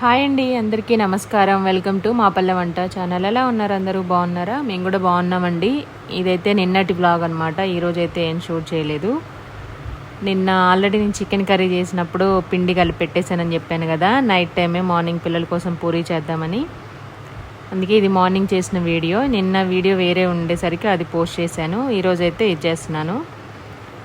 Hi అండి అందరికీ నమస్కారం. వెల్కమ్ టు మా పల్లె వంట ఛానల్. ఎలా ఉన్నారు అందరూ? బాగున్నారా? మేము కూడా బాగున్నామండి. ఇదైతే నిన్నటి బ్లాగ్ అనమాట ఈరోజు అయితే ఏం షూట్ చేయలేదు. నిన్న ఆల్రెడీ నేను చికెన్ కర్రీ చేసినప్పుడు పిండి కలిపి పెట్టేశానని చెప్పాను కదా. నైట్ టైమే మార్నింగ్ పిల్లల కోసం పూరీ చేద్దామని. అందుకే ఇది మార్నింగ్ చేసిన వీడియో. నిన్న వీడియో వేరే ఉండేసరికి అది పోస్ట్ చేశాను. ఈరోజు అయితే ఇది చేస్తున్నాను.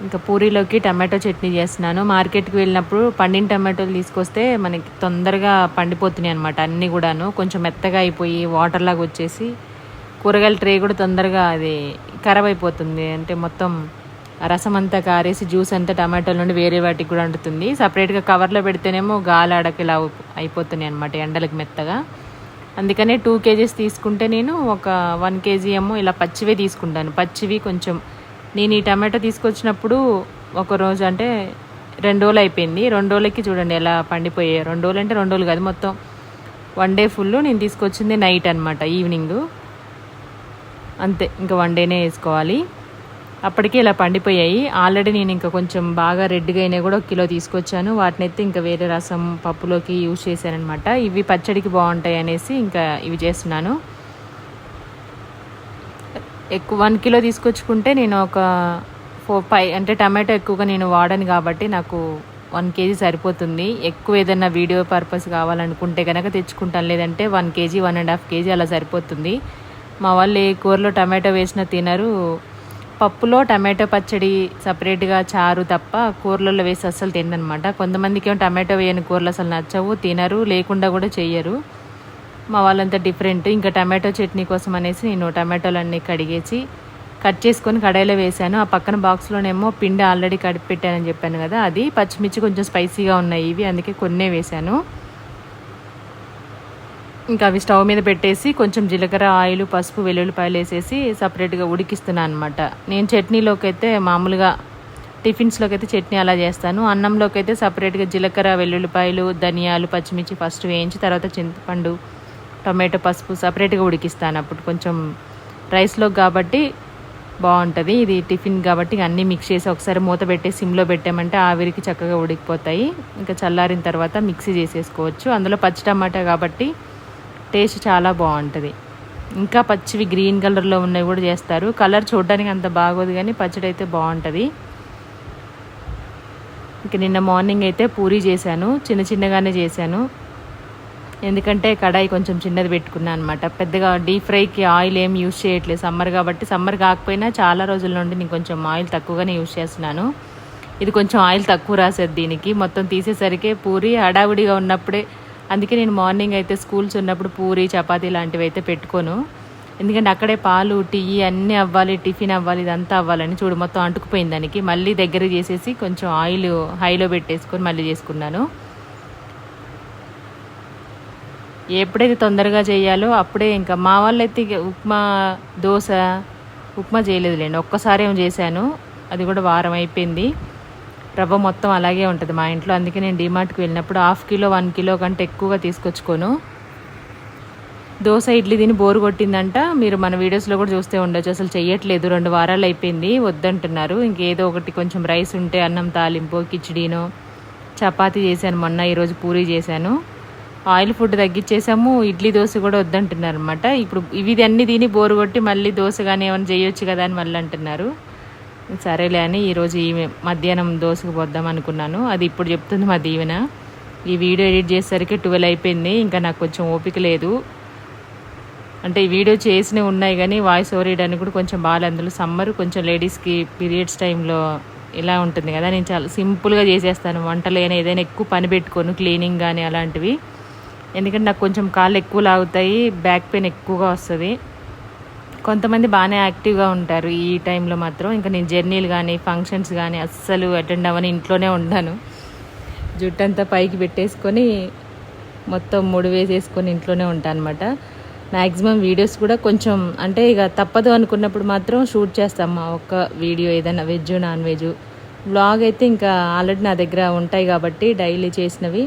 ఇంకా పూరీలోకి టమాటో చట్నీ చేస్తున్నాను. మార్కెట్కి వెళ్ళినప్పుడు పండిన టమాటోలు తీసుకొస్తే మనకి తొందరగా పండిపోతున్నాయి అనమాట అన్నీ కూడాను. కొంచెం మెత్తగా అయిపోయి వాటర్ లాగా వచ్చేసి కూరగాయల ట్రే కూడా తొందరగా అది ఖరాబ్ అయిపోతుంది. అంటే మొత్తం రసం అంతా కారేసి జ్యూస్ అంతా టమాటోల నుండి వేరే వాటికి కూడా అంటుతుంది. సపరేట్గా కవర్లో పెడితేనేమో గాలి అడకలా అయిపోతున్నాయి అనమాట ఎండలకు మెత్తగా. అందుకనే టూ కేజీస్ తీసుకుంటే నేను ఒక వన్ కేజీ ఏమో ఇలా పచ్చివే తీసుకుంటాను. పచ్చివి కొంచెం నేను ఈ టమాటో తీసుకొచ్చినప్పుడు ఒక రోజు అంటే రెండు రోజులు అయిపోయింది. రెండు రోజులకి చూడండి ఎలా పండిపోయాయి. రెండు రోజులు అంటే రెండు రోజులు కాదు మొత్తం. వన్ డే ఫుల్ నేను తీసుకొచ్చింది నైట్ అనమాట ఈవినింగ్ అంతే ఇంకా వన్ డేనే వేసుకోవాలి. అప్పటికే ఇలా పండిపోయాయి. ఆల్రెడీ నేను ఇంకా కొంచెం బాగా రెడ్గా అయినా కూడా ఒక కిలో తీసుకొచ్చాను. వాటిని అయితే ఇంకా వేరే రసం పప్పులోకి యూజ్ చేశానమాట ఇవి పచ్చడికి బాగుంటాయి అనేసి ఇంకా ఇవి చేస్తున్నాను. ఎక్కువ వన్ కిలో తీసుకొచ్చుకుంటే నేను ఒక ఫోర్ ఫైవ్ అంటే టమాటో ఎక్కువగా నేను వాడను కాబట్టి నాకు వన్ కేజీ సరిపోతుంది. ఎక్కువ ఏదైనా వీడియో పర్పస్ కావాలనుకుంటే కనుక తెచ్చుకుంటాను. లేదంటే one KG one and half KG అలా సరిపోతుంది. మా వాళ్ళు ఏ కూరలో టమాటో వేసినా తినరు. పప్పులో టమాటో పచ్చడి సపరేట్గా చారు తప్ప కూరలలో వేసి అస్సలు తిననమాట కొంతమందికి ఏమో టమాటో వేయని కూరలు అసలు నచ్చవు తినరు లేకుండా కూడా చెయ్యరు. మా వాళ్ళంతా డిఫరెంట్ ఇంకా టమాటో చట్నీ కోసం అనేసి నేను టమాటోలన్నీ కడిగేసి కట్ చేసుకొని కడాయిలో వేసాను ఆ పక్కన బాక్స్లోనేమో పిండి ఆల్రెడీ కడిపి పెట్టానని చెప్పాను కదా అది పచ్చిమిర్చి కొంచెం స్పైసీగా ఉన్నాయి ఇవి అందుకే కొన్నే వేసాను ఇంకా అవి స్టవ్ మీద పెట్టేసి కొంచెం జీలకర్ర ఆయిల్ పసుపు వెల్లుల్లిపాయలు వేసేసి సపరేట్గా ఉడికిస్తున్నాను అనమాట నేను చట్నీలోకి అయితే మామూలుగా టిఫిన్స్లోకి అయితే చట్నీ అలా చేస్తాను. అన్నంలోకి అయితే సపరేట్గా జీలకర్ర వెల్లుల్లిపాయలు ధనియాలు పచ్చిమిర్చి ఫస్ట్ వేయించి తర్వాత చింతపండు టొమాటో పసుపు సపరేట్గా ఉడికిస్తాను. అప్పుడు కొంచెం రైస్లో కాబట్టి బాగుంటుంది. ఇది టిఫిన్ కాబట్టి అన్నీ మిక్స్ చేసి ఒకసారి మూత పెట్టి సిమ్లో పెట్టామంటే ఆవిరికి చక్కగా ఉడికిపోతాయి. ఇంకా చల్లారిన తర్వాత మిక్సీ చేసేసుకోవచ్చు. అందులో పచ్చి టమాటా కాబట్టి టేస్ట్ చాలా బాగుంటుంది. ఇంకా పచ్చివి గ్రీన్ కలర్లో ఉన్నవి కూడా చేస్తారు. కలర్ చూడడానికి అంత బాగోదు కానీ పచ్చడి అయితే బాగుంటుంది. ఇంక నిన్న మార్నింగ్ అయితే పూరీ చేశాను. చిన్న చిన్నగానే చేశాను. ఎందుకంటే కడాయి కొంచెం చిన్నది పెట్టుకున్నాను అనమాట పెద్దగా డీప్ ఫ్రైకి ఆయిల్ ఏం యూజ్ చేయట్లేదు సమ్మర్ కాబట్టి. సమ్మర్ కాకపోయినా చాలా రోజుల నుండి నేను కొంచెం ఆయిల్ తక్కువగానే యూస్ చేస్తున్నాను. ఇది కొంచెం ఆయిల్ తక్కువ రాసేది దీనికి. మొత్తం తీసేసరికి పూరి హడావుడిగా ఉన్నప్పుడే అందుకే నేను మార్నింగ్ అయితే స్కూల్స్ ఉన్నప్పుడు పూరి చపాతీ లాంటివి అయితే పెట్టుకోను. ఎందుకంటే అక్కడే పాలు టీ అన్నీ అవ్వాలి టిఫిన్ అవ్వాలి ఇదంతా అవ్వాలని చూడు మొత్తం అంటుకుపోయింది దానికి. మళ్ళీ దగ్గర చేసేసి కొంచెం ఆయిల్ హైలో పెట్టేసుకొని మళ్ళీ చేసుకున్నాను. ఎప్పుడైతే తొందరగా చేయాలో అప్పుడే ఇంకా మా వాళ్ళు అయితే ఇక ఉప్మా దోశ ఉప్మా చేయలేదులేండి. ఒక్కసారి ఏమో చేశాను. అది కూడా వారం అయిపోయింది. రవ్వ మొత్తం అలాగే ఉంటుంది మా ఇంట్లో. అందుకే నేను డిమార్ట్కి వెళ్ళినప్పుడు హాఫ్ కిలో వన్ కిలో కంటే ఎక్కువగా తీసుకొచ్చుకోను. దోశ ఇడ్లీ తిని బోరు కొట్టిందంట. మీరు మన వీడియోస్లో కూడా చూస్తే ఉండొచ్చు. అసలు చెయ్యట్లేదు. రెండు వారాలు అయిపోయింది. వద్దంటున్నారు. ఇంకేదో ఒకటి కొంచెం రైస్ ఉంటే అన్నం తాలింపు కిచిడీనో చపాతీ చేశాను మొన్న ఈరోజు పూరీ చేశాను. ఆయిల్ ఫుడ్ తగ్గించేసాము ఇడ్లీ దోశ కూడా వద్దంటున్నారు అనమాట ఇప్పుడు ఇవి అన్నీ తిని బోరు కొట్టి మళ్ళీ దోశ కానీ ఏమైనా చేయొచ్చు కదా అని మళ్ళీ అంటున్నారు. సరేలే అని ఈరోజు ఈ మధ్యాహ్నం దోశకు పోద్దాం అనుకున్నాను. అది ఇప్పుడు చెప్తుంది మా దీవెన. ఈ వీడియో ఎడిట్ చేసేసరికి ట్వెల్వ్ అయిపోయింది ఇంకా నాకు కొంచెం ఓపిక లేదు. అంటే ఈ వీడియో చేసినవి ఉన్నాయి కానీ వాయిస్ ఓవర్ వేయడానికి కూడా కొంచెం బాగా అందులో సమ్మర్ కొంచెం లేడీస్కి పీరియడ్స్ టైంలో ఇలా ఉంటుంది కదా నేను చాలా సింపుల్గా చేసేస్తాను. వంటలు ఏదైనా ఏదైనా ఎక్కువ పని పెట్టుకోను క్లీనింగ్ కానీ అలాంటివి. ఎందుకంటే నాకు కొంచెం కాళ్ళు ఎక్కువ లాగుతాయి బ్యాక్ పెయిన్ ఎక్కువగా వస్తుంది. కొంతమంది బాగానే యాక్టివ్గా ఉంటారు ఈ టైంలో మాత్రం. ఇంకా నేను జర్నీలు కానీ ఫంక్షన్స్ కానీ అస్సలు అటెండ్ అవ్వని ఇంట్లోనే ఉంటాను జుట్టంతా పైకి పెట్టేసుకొని మొత్తం ముడి వేసేసుకొని ఇంట్లోనే ఉంటాను అనమాట మ్యాక్సిమం వీడియోస్ కూడా కొంచెం అంటే ఇక తప్పదు అనుకున్నప్పుడు మాత్రం షూట్ చేస్తాం మా ఒక్క వీడియో ఏదైనా వెజ్ నాన్ వెజ్. బ్లాగ్ అయితే ఇంకా ఆల్రెడీ నా దగ్గర ఉంటాయి కాబట్టి డైలీ చేసినవి.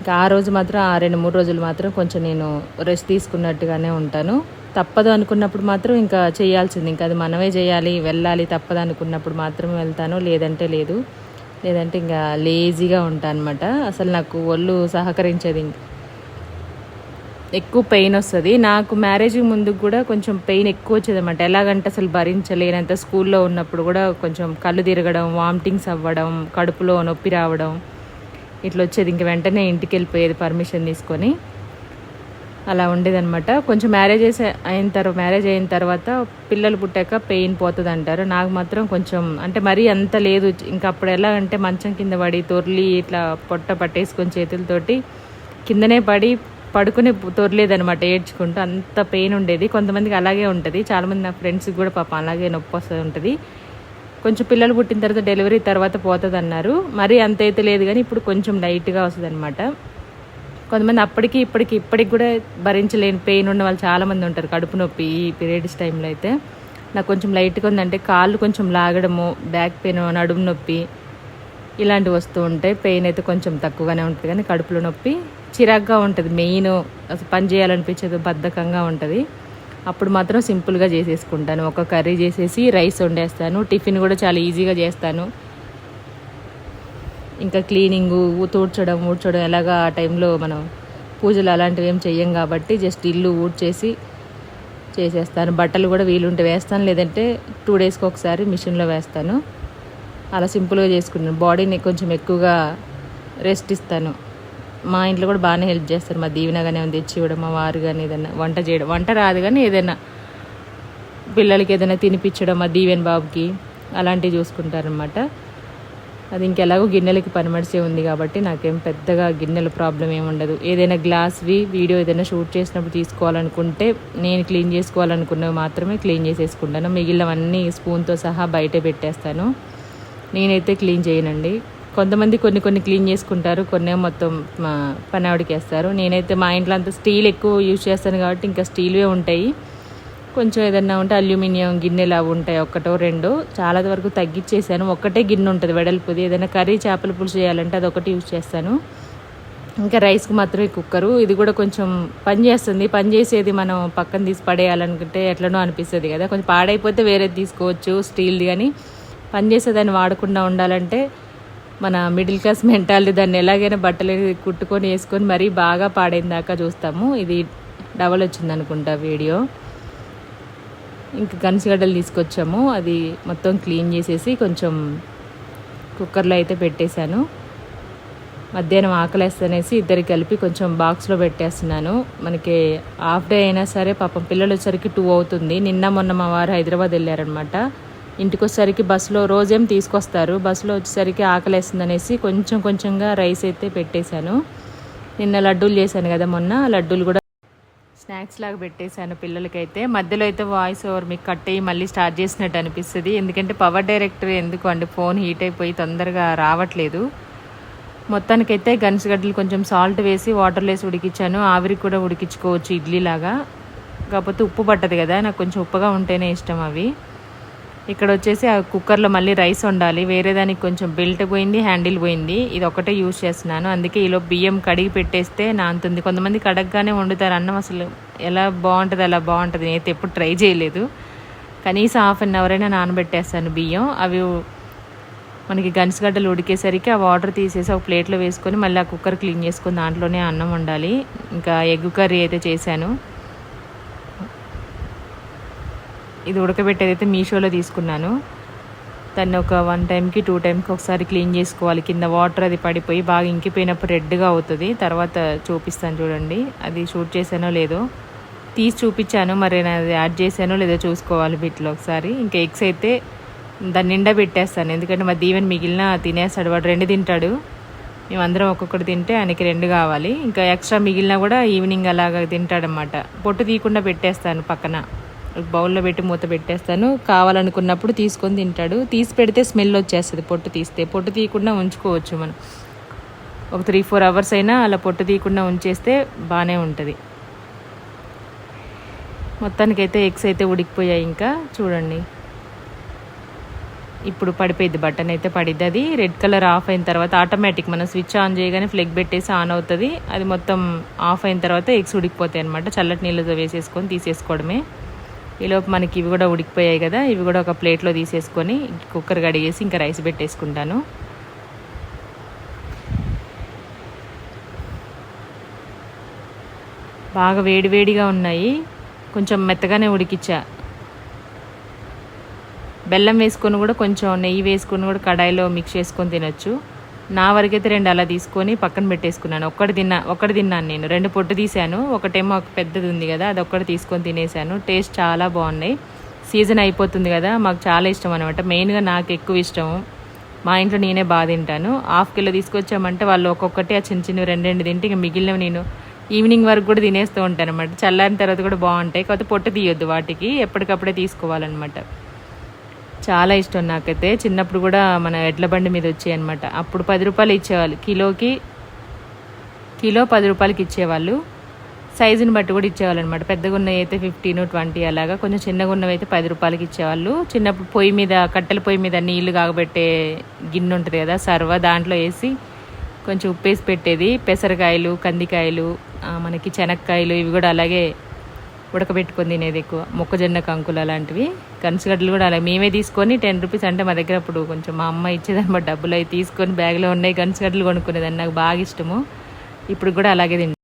ఇంకా ఆ రోజు మాత్రం ఆ రెండు మూడు రోజులు మాత్రం కొంచెం నేను రెస్ట్ తీసుకున్నట్టుగానే ఉంటాను. తప్పదు అనుకున్నప్పుడు మాత్రం ఇంకా చేయాల్సింది. ఇంకా అది మనమే చేయాలి వెళ్ళాలి తప్పదు అనుకున్నప్పుడు మాత్రం వెళ్తాను. లేదంటే లేదు. లేదంటే ఇంకా లేజీగా ఉంటాను అనమాట అసలు నాకు ఒళ్ళు సహకరించేది ఇంక. ఎక్కువ పెయిన్ వస్తుంది. నాకు మ్యారేజ్ ముందు కూడా కొంచెం పెయిన్ ఎక్కువ వచ్చేది అనమాట ఎలాగంటే అసలు భరించలేనంత స్కూల్లో ఉన్నప్పుడు కూడా కొంచెం కళ్ళు తిరగడం వామిటింగ్స్ అవ్వడం కడుపులో నొప్పి రావడం ఇట్లా వచ్చేది ఇంక వెంటనే ఇంటికి వెళ్ళిపోయేది పర్మిషన్ తీసుకొని. అలా ఉండేదన్నమాట. కొంచెం మ్యారేజ్ అయిన తర్వాత మ్యారేజ్ అయిన తర్వాత పిల్లలు పుట్టాక పెయిన్ పోతుంది అంటారు నాకు మాత్రం కొంచెం అంటే మరీ అంత లేదు. ఇంకా అప్పుడు ఎలా అంటే మంచం కింద పడి తొర్లి ఇట్లా పొట్ట పట్టేసుకొని చేతులతోటి కిందనే పడి పడుకుని తొరలేదనమాట ఏడ్చుకుంటూ. అంత పెయిన్ ఉండేది. కొంతమందికి అలాగే ఉంటుంది. చాలామంది నా ఫ్రెండ్స్కి కూడా పాపం అలాగే నొప్పి వస్తూ ఉంటుంది. కొంచెం పిల్లలు పుట్టిన తర్వాత డెలివరీ తర్వాత పోతుంది అన్నారు మరీ అంత అయితే లేదు కానీ ఇప్పుడు కొంచెం లైట్గా వస్తుంది అనమాట కొంతమంది అప్పటికి ఇప్పటికి ఇప్పటికి కూడా భరించలేని పెయిన్ ఉన్న వాళ్ళు చాలామంది ఉంటారు కడుపు నొప్పి ఈ పీరియడ్స్ టైంలో అయితే. నాకు కొంచెం లైట్గా ఉందంటే కాళ్ళు కొంచెం లాగడము బ్యాక్ పెయిన్ నడుము నొప్పి ఇలాంటివి వస్తూ ఉంటాయి. పెయిన్ అయితే కొంచెం తక్కువగానే ఉంటుంది కానీ కడుపులో నొప్పి చిరాగ్గా ఉంటుంది. మెయిన్ అసలు పని చేయాలనిపించదు బద్ధకంగా ఉంటుంది. అప్పుడు మాత్రం సింపుల్గా చేసేసుకుంటాను. ఒక కర్రీ చేసేసి రైస్ వండేస్తాను. టిఫిన్ కూడా చాలా ఈజీగా చేస్తాను. ఇంకా క్లీనింగు తూడ్చడం ఊడ్చడం ఎలాగా ఆ టైంలో మనం పూజలు అలాంటివి ఏం చెయ్యం కాబట్టి జస్ట్ ఇల్లు ఊడ్చేసి చేసేస్తాను. బట్టలు కూడా వీలుంటే వేస్తాను. లేదంటే టూ డేస్కి ఒకసారి మిషన్లో వేస్తాను. అలా సింపుల్గా చేసుకుంటాను. బాడీని కొంచెం ఎక్కువగా రెస్ట్ ఇస్తాను. మా ఇంట్లో కూడా బాగానే హెల్ప్ చేస్తారు. మా దీవెన కానీ ఏమైనా తెచ్చి ఇవ్వడం మా వారు కానీ ఏదైనా వంట చేయడం వంట రాదు కానీ ఏదైనా పిల్లలకి ఏదైనా తినిపించడం మా దీవెన్ బాబుకి అలాంటివి చూసుకుంటారనమాట అది ఇంకెలాగో గిన్నెలకి పనిమడిసే ఉంది కాబట్టి నాకేం పెద్దగా గిన్నెల ప్రాబ్లం ఏమి ఉండదు. ఏదైనా గ్లాస్వి వీడియో ఏదైనా షూట్ చేసినప్పుడు తీసుకోవాలనుకుంటే నేను క్లీన్ చేసుకోవాలనుకున్నవి మాత్రమే క్లీన్ చేసేసుకుంటాను. మిగిలినవన్నీ స్పూన్తో సహా బయటే పెట్టేస్తాను. నేనైతే క్లీన్ చేయనండి. కొంతమంది కొన్ని కొన్ని క్లీన్ చేసుకుంటారు కొన్ని మొత్తం పని ఆవిడకి వేస్తారు నేనైతే మా ఇంట్లో అంతా స్టీల్ ఎక్కువ యూజ్ చేస్తాను కాబట్టి ఇంకా స్టీల్వే ఉంటాయి. కొంచెం ఏదన్నా ఉంటే అల్యూమినియం గిన్నెలు అవి ఉంటాయి ఒక్కటో రెండో. చాలా వరకు తగ్గించేసాను ఒక్కటే గిన్నె ఉంటుంది వెడల్పుది. ఏదైనా కర్రీ చేపల పులుసు చేయాలంటే అది ఒకటి యూజ్ చేస్తాను. ఇంకా రైస్కి మాత్రమే కుక్కరు. ఇది కూడా కొంచెం పని చేస్తుంది. పని చేసేది మనం పక్కన తీసి పడేయాలనుకుంటే ఎట్లనో అనిపిస్తుంది కదా. కొంచెం పాడైపోతే వేరేది తీసుకోవచ్చు స్టీల్ది కానీ పని చేసేదాన్ని వాడకుండా ఉండాలంటే మన మిడిల్ క్లాస్ మెంటాలిటీ దాన్ని ఎలాగైనా బట్టలు కుట్టుకొని వేసుకొని మరీ బాగా పాడైన దాకా చూస్తాము. ఇది డబల్ వచ్చింది అనుకుంటా వీడియో ఇంకా గన్సిగడ్డలు తీసుకొచ్చాము. అది మొత్తం క్లీన్ చేసేసి కొంచెం కుక్కర్లో అయితే పెట్టేశాను. మధ్యాహ్నం ఆకలేస్తనేసి ఇద్దరికి కలిపి కొంచెం బాక్స్లో పెట్టేస్తున్నాను. మనకి హాఫ్ డే అయినా సరే పాపం పిల్లలు వచ్చరికి టూ అవుతుంది. నిన్న మొన్న మా వారు హైదరాబాద్ వెళ్ళారనమాట ఇంటికొచ్చేసరికి బస్సులో రోజేం తీసుకొస్తారు. బస్సులో వచ్చేసరికి ఆకలేస్తుంది అనేసి కొంచెం కొంచెంగా రైస్ అయితే పెట్టేశాను. నిన్న లడ్డూలు చేశాను కదా మొన్న లడ్డూలు కూడా స్నాక్స్ లాగా పెట్టేశాను పిల్లలకైతే. మధ్యలో అయితే వాయిస్ ఓవర్ మీకు కట్టేయి మళ్ళీ స్టార్ట్ చేసినట్టు అనిపిస్తుంది. ఎందుకంటే పవర్ డైరెక్టర్ ఎందుకు అండి ఫోన్ హీట్ అయిపోయి తొందరగా రావట్లేదు. మొత్తానికైతే గన్సిగడ్డలు కొంచెం సాల్ట్ వేసి వాటర్లో వేసి ఉడికించాను ఆవిరి కూడా ఉడికించుకోవచ్చు ఇడ్లీ లాగా కాకపోతే ఉప్పు పట్టదు కదా నాకు కొంచెం ఉప్పుగా ఉంటేనే ఇష్టం అవి. ఇక్కడ వచ్చేసి ఆ కుక్కర్లో మళ్ళీ రైస్ వండాలి. వేరే దానికి కొంచెం బెల్ట్ పోయింది హ్యాండిల్ పోయింది. ఇది ఒకటే యూజ్ చేస్తున్నాను. అందుకే ఈలో బియ్యం కడిగి పెట్టేస్తే నాంతుంది. కొంతమంది కడగగానే వండుతారు. అన్నం అసలు ఎలా బాగుంటుంది అలా బాగుంటుంది నేనైతే ఎప్పుడు ట్రై చేయలేదు. కనీసం హాఫ్ అన్ అవర్ అయినా నానబెట్టేస్తాను బియ్యం. అవి మనకి గన్సిగడ్డలు ఉడికేసరికి ఆ వాటర్ తీసేసి ఒక ప్లేట్లో వేసుకొని మళ్ళీ ఆ కుక్కర్ క్లీన్ చేసుకొని దాంట్లోనే అన్నం వండాలి. ఇంకా ఎగ్ కర్రీ అయితే చేశాను. ఇది ఉడకబెట్టేది అయితే మీషోలో తీసుకున్నాను. దాన్ని ఒక వన్ టైంకి టూ టైంకి ఒకసారి క్లీన్ చేసుకోవాలి. కింద వాటర్ అది పడిపోయి బాగా ఇంకిపోయినప్పుడు రెడ్గా అవుతుంది. తర్వాత చూపిస్తాను చూడండి. అది షూట్ చేశానో లేదో. తీసి చూపించాను. మరి నేను అది యాడ్ చేశానో లేదో చూసుకోవాలి వీటిలో ఒకసారి. ఇంకా ఎగ్స్ అయితే దాన్ని నిండా పెట్టేస్తాను. ఎందుకంటే మా దీవెన్ మిగిలిన తినేస్తాడు. వాడు రెండు తింటాడు. మేమందరం ఒక్కొక్కటి తింటే ఆయనకి రెండు కావాలి. ఇంకా ఎక్స్ట్రా మిగిలినా కూడా ఈవినింగ్ అలాగా తింటాడనమాట పొట్టు తీయకుండా పెట్టేస్తాను పక్కన. బౌల్లో పెట్టి మూత పెట్టేస్తాను. కావాలనుకున్నప్పుడు తీసుకొని తింటాడు. తీసి పెడితే స్మెల్ వచ్చేస్తుంది పొట్టు తీస్తే. పొట్టు తీయకుండా ఉంచుకోవచ్చు మనం. ఒక త్రీ ఫోర్ అవర్స్ అయినా అలా పొట్టు తీయకుండా ఉంచేస్తే బాగానే ఉంటుంది. మొత్తానికైతే ఎగ్స్ అయితే ఉడికిపోయాయి ఇంకా. చూడండి. ఇప్పుడు పడిపోయింది బటన్ అయితే పడిద్ది అది. రెడ్ కలర్ ఆఫ్ అయిన తర్వాత ఆటోమేటిక్ మనం స్విచ్ ఆన్ చేయగానే ఫ్లెగ్ పెట్టేసి ఆన్ అవుతుంది. అది మొత్తం ఆఫ్ అయిన తర్వాత ఎగ్స్ ఉడికిపోతాయి అనమాట చల్లటి నీళ్ళతో వేసేసుకొని తీసేసుకోవడమే. ఈలోపు మనకి ఇవి కూడా ఉడికిపోయాయి కదా. ఇవి కూడా ఒక ప్లేట్లో తీసేసుకొని కుక్కర్ కడిగేసి ఇంకా రైస్ పెట్టేసుకుంటాను. బాగా వేడివేడిగా ఉన్నాయి. కొంచెం మెత్తగానే ఉడికిచ్చా. బెల్లం వేసుకొని కూడా కొంచెం నెయ్యి వేసుకొని కూడా కడాయిలో మిక్స్ చేసుకొని తినొచ్చు. నా వరకైతే రెండు అలా తీసుకొని పక్కన పెట్టేసుకున్నాను. ఒక్కటి తిన్నా ఒక్కటి తిన్నాను నేను. రెండు పొట్టు తీసాను ఒకటేమో ఒక పెద్దది ఉంది కదా అది ఒక్కటి తీసుకొని తినేసాను టేస్ట్ చాలా బాగున్నాయి. సీజన్ అయిపోతుంది కదా మాకు చాలా ఇష్టం అనమాట మెయిన్గా నాకు ఎక్కువ ఇష్టం మా ఇంట్లో నేనే బాగా తింటాను. హాఫ్ కిలో తీసుకొచ్చామంటే వాళ్ళు ఒక్కొక్కటి ఆ చిన్న చిన్న రెండు రెండు తింటే ఇక మిగిలినవి నేను ఈవినింగ్ వరకు కూడా తినేస్తూ ఉంటాను అనమాట చల్లారిన తర్వాత కూడా బాగుంటాయి. కాకపోతే పొట్టు తీయొద్దు వాటికి. ఎప్పటికప్పుడే తీసుకోవాలన్నమాట. చాలా ఇష్టం నాకైతే. చిన్నప్పుడు కూడా మన ఎడ్ల బండి మీద వచ్చాయి అనమాట అప్పుడు పది రూపాయలు ఇచ్చేవాళ్ళు. కిలోకి కిలో పది రూపాయలకి ఇచ్చేవాళ్ళు. సైజుని బట్టి కూడా ఇచ్చేవాళ్ళు అనమాట పెద్దగా ఉన్నవి అయితే ఫిఫ్టీన్ ట్వంటీ అలాగా. కొంచెం చిన్నగా ఉన్నవి అయితే పది రూపాయలకి ఇచ్చేవాళ్ళు. చిన్నప్పుడు పొయ్యి మీద కట్టెల పొయ్యి మీద నీళ్ళు కాగబెట్టే గిన్నె ఉంటుంది కదా సర్వ దాంట్లో వేసి కొంచెం ఉప్పేసి పెట్టేది. పెసరకాయలు కందికాయలు మనకి శనక్కాయలు ఇవి కూడా అలాగే ఉడకబెట్టుకొని తినేది ఎక్కువ. మొక్కజొన్న కంకులు అలాంటివి. కనుసగడ్డలు కూడా అలా మేమే తీసుకొని టెన్ రూపీస్ అంటే మా దగ్గర అప్పుడు కొంచెం మా అమ్మ ఇచ్చేదన్నమాట. డబ్బులు అవి తీసుకొని బ్యాగ్లో ఉన్నాయి కనుసగడ్డలు కొనుక్కునేదాన్ని నాకు బాగా ఇష్టము. ఇప్పుడు కూడా అలాగే తింటాను